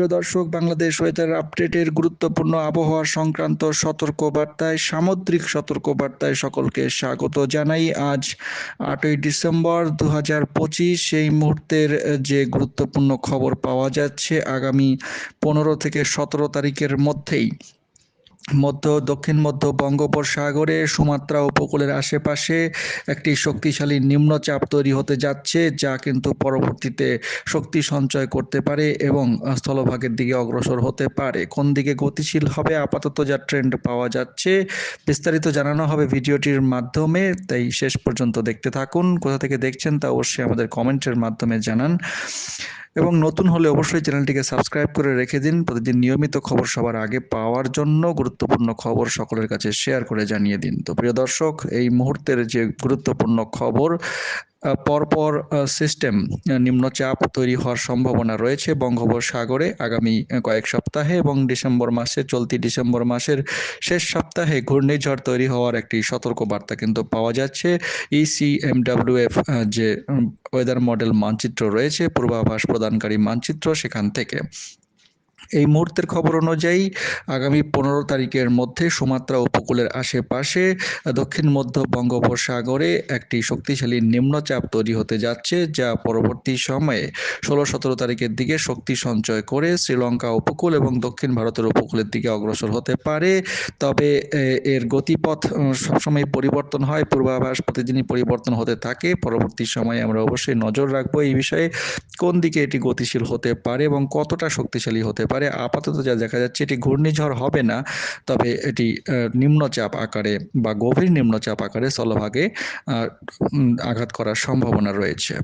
প্রিয় দর্শক, বাংলাদেশ ওয়েদার আপডেটের গুরুত্বপূর্ণ আবহাওয়া সংক্রান্ত সতর্ক বার্তায় সামুদ্রিক সতর্ক বার্তায় সকলকে স্বাগত জানাই। আজ আটই ডিসেম্বর দু হাজার পঁচিশ সেই মুহূর্তের যে গুরুত্বপূর্ণ খবর পাওয়া যাচ্ছে আগামী পনেরো থেকে সতেরো তারিখের মধ্যেই। মধ্য, দক্ষিণ, মধ্য বঙ্গোপসাগরে, সুমাত্রা উপকূলের আশেপাশে একটি শক্তিশালী নিম্নচাপ তৈরি হতে যাচ্ছে, যা কিন্তু পরবর্তীতে শক্তি সঞ্চয় করতে পারে এবং স্থলভাগের দিকে অগ্রসর হতে পারে। কোন দিকে গতিশীল হবে আপাতত যা ট্রেন্ড পাওয়া যাচ্ছে, বিস্তারিত জানানো হবে ভিডিওটির মাধ্যমে, তাই শেষ পর্যন্ত দেখতে থাকুন। কোথা থেকে দেখছেন তা অবশ্যই আমাদের কমেন্টের মাধ্যমে জানান। এবং নতুন হলে অবশ্যই চ্যানেলটিকে সাবস্ক্রাইব করে রেখে দিন। প্রতিদিন নিয়মিত খবর সবার আগে পাওয়ার জন্য গুরুত্বপূর্ণ খবর সকলের কাছে শেয়ার করে জানিয়ে দিন। তো প্রিয় দর্শক, এই মুহূর্তের যে গুরুত্বপূর্ণ খবর পরপর সিস্টেম নিম্নচাপ তৈরি হওয়ার সম্ভাবনা রয়েছে বঙ্গোপসাগরে আগামী কয়েক সপ্তাহে এবং ডিসেম্বর মাসে চলতি ডিসেম্বর মাসের শেষ সপ্তাহে ঘূর্ণিঝড় তৈরি হওয়ার একটি সতর্ক বার্তা কিন্তু পাওয়া যাচ্ছে। ইসিএমডাব্লিউএফ যে ওয়েদার মডেল মানচিত্র রয়েছে, পূর্বাভাস প্রদানকারী মানচিত্র সেখান থেকে। এই মুহূর্তের খবর অনুযায়ী আগামী পনেরো তারিখের মধ্যে সুমাত্রা উপকূলের আশেপাশে, দক্ষিণ মধ্য বঙ্গোপসাগরে একটি শক্তিশালী নিম্নচাপ তৈরি হতে যাচ্ছে, যা পরবর্তী সময়ে ষোলো সতেরো তারিখের দিকে শক্তি সঞ্চয় করে শ্রীলঙ্কা উপকূল এবং দক্ষিণ ভারতের উপকূলের দিকে অগ্রসর হতে পারে। তবে এর গতিপথ সবসময় পরিবর্তন হয়, পূর্বাভাস প্রতিদিনই পরিবর্তন হতে থাকে। পরবর্তী সময়ে আমরা অবশ্যই নজর রাখব এই বিষয়ে, কোন দিকে এটি গতিশীল হতে পারে এবং কতটা শক্তিশালী হতে পারে। আপাতত যা দেখা যাচ্ছে এটি ঘূর্ণিঝড় হবে না, তবে এটি নিম্নচাপ আকারে বা গভীর নিম্নচাপ আকারে স্থলভাগে আঘাত করার সম্ভাবনা রয়েছে।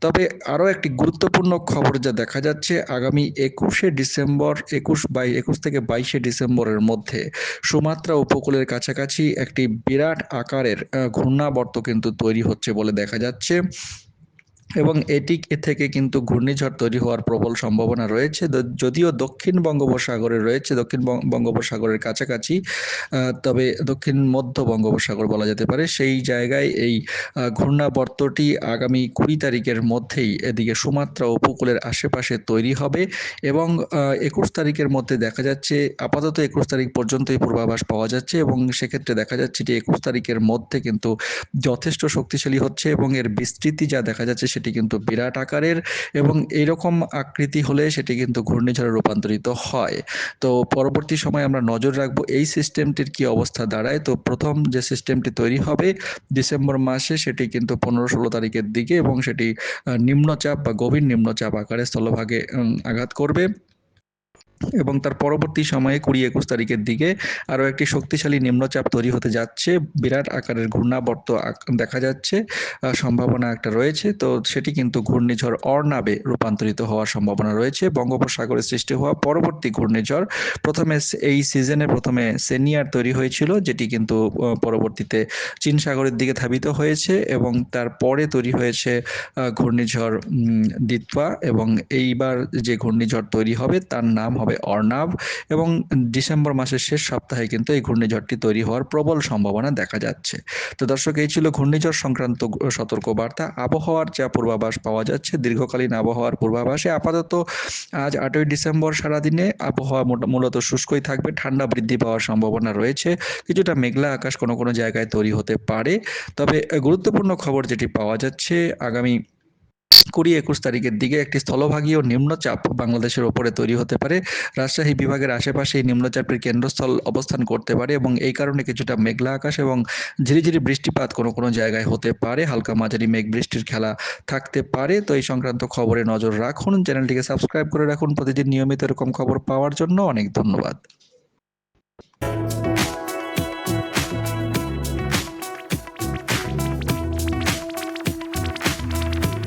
তবে আরও একটি গুরুত্বপূর্ণ খবর যা দেখা যাচ্ছে, আগামী একুশে ডিসেম্বর, একুশ বাই, একুশ থেকে বাইশে ডিসেম্বরের মধ্যে সুমাত্রা উপকূলের কাছাকাছি একটি বিরাট আকারের ঘূর্ণাবর্ত কিন্তু তৈরি হচ্ছে বলে দেখা যাচ্ছে। এবং এটি থেকে কিন্তু ঘূর্ণিঝড় তৈরি হওয়ার প্রবল সম্ভাবনা রয়েছে। যদিও দক্ষিণ বঙ্গোপসাগরে রয়েছে, দক্ষিণ বঙ্গোপসাগরের কাছাকাছি তবে দক্ষিণ মধ্য বঙ্গোপসাগর বলা যেতে পারে। সেই জায়গায় এই ঘূর্ণাবর্তটি আগামী কুড়ি তারিখের মধ্যেই এদিকে সুমাত্রা উপকূলের আশেপাশে তৈরি হবে এবং একুশ তারিখের মধ্যে দেখা যাচ্ছে, আপাতত একুশ তারিখ পর্যন্তই পূর্বাভাস পাওয়া যাচ্ছে এবং সেক্ষেত্রে দেখা যাচ্ছে যে একুশ তারিখের মধ্যে কিন্তু যথেষ্ট শক্তিশালী হচ্ছে এবং এর বিস্তৃতি যা দেখা যাচ্ছে সেটি কিন্তু বিরাট আকারের এবং এইরকম আকৃতি হলে সেটি কিন্তু ঘূর্ণিঝড়ে রূপান্তরিত হয়। তো পরবর্তী সময় আমরা নজর রাখব এই সিস্টেমটির কি অবস্থা দাঁড়ায়। তো প্রথম যে সিস্টেমটি তৈরি হবে ডিসেম্বর মাসে সেটি কিন্তু পনেরো ষোলো তারিখের দিকে এবং সেটি নিম্নচাপ বা গভীর নিম্নচাপ আকারে স্থলভাগে আঘাত করবে। এবং তার পরবর্তী সময়ে কুড়ি একুশ তারিখের দিকে আরও একটি শক্তিশালী নিম্নচাপ তৈরি হতে যাচ্ছে। বিরাট আকারের ঘূর্ণাবর্ত দেখা যাচ্ছে। সম্ভাবনা একটা রয়েছে। তো সেটি কিন্তু ঘূর্ণিঝড় অর্নাবে রূপান্তরিত হওয়ার সম্ভাবনা রয়েছে। বঙ্গোপসাগরে সৃষ্টি হওয়া পরবর্তী ঘূর্ণিঝড় প্রথমে এই সিজনে প্রথমে সেনিয়ার তৈরি হয়েছিল, যেটি কিন্তু পরবর্তীতে চীন সাগরের দিকে ধাবিত হয়েছে এবং তারপরে তৈরি হয়েছে ঘূর্ণিঝড় দিতপা এবং এইবার যে ঘূর্ণিঝড় তৈরি হবে তার নাম হবে হবে অর্ণাব এবং ডিসেম্বর মাসের শেষ সপ্তাহে কিন্তু এই ঘূর্ণিঝড়টি তৈরি হওয়ার প্রবল সম্ভাবনা দেখা যাচ্ছে। তো দর্শক, এই ছিল ঘূর্ণিঝড় সংক্রান্ত সতর্ক বার্তা আবহাওয়ার যা পূর্বাভাস পাওয়া যাচ্ছে, দীর্ঘকালীন আবহাওয়ার পূর্বাভাসে আপাতত আজ আটই ডিসেম্বর সারাদিনে আবহাওয়া মূলত শুষ্কই থাকবে, ঠান্ডা বৃদ্ধি পাওয়ার সম্ভাবনা রয়েছে। কিছুটা মেঘলা আকাশ কোনো কোনো জায়গায় তৈরি হতে পারে। তবে গুরুত্বপূর্ণ খবর যেটি পাওয়া যাচ্ছে, আগামী কুড়ি একুশ তারিখের দিকে একটি স্থলভাগীয় নিম্নচাপ বাংলাদেশের ওপরে তৈরি হতে পারে। রাজশাহী বিভাগের আশেপাশে এই নিম্নচাপের কেন্দ্রস্থল অবস্থান করতে পারে এবং এই কারণে কিছুটা মেঘলা আকাশ এবং ঝিরিঝিরি বৃষ্টিপাত কোনো কোনো জায়গায় হতে পারে। হালকা মাঝারি মেঘ বৃষ্টির খেলা থাকতে পারে। তো এই সংক্রান্ত খবরে নজর রাখুন। চ্যানেলটিকে সাবস্ক্রাইব করে রাখুন। প্রতিদিন নিয়মিত এরকম খবর পাওয়ার জন্য অনেক ধন্যবাদ।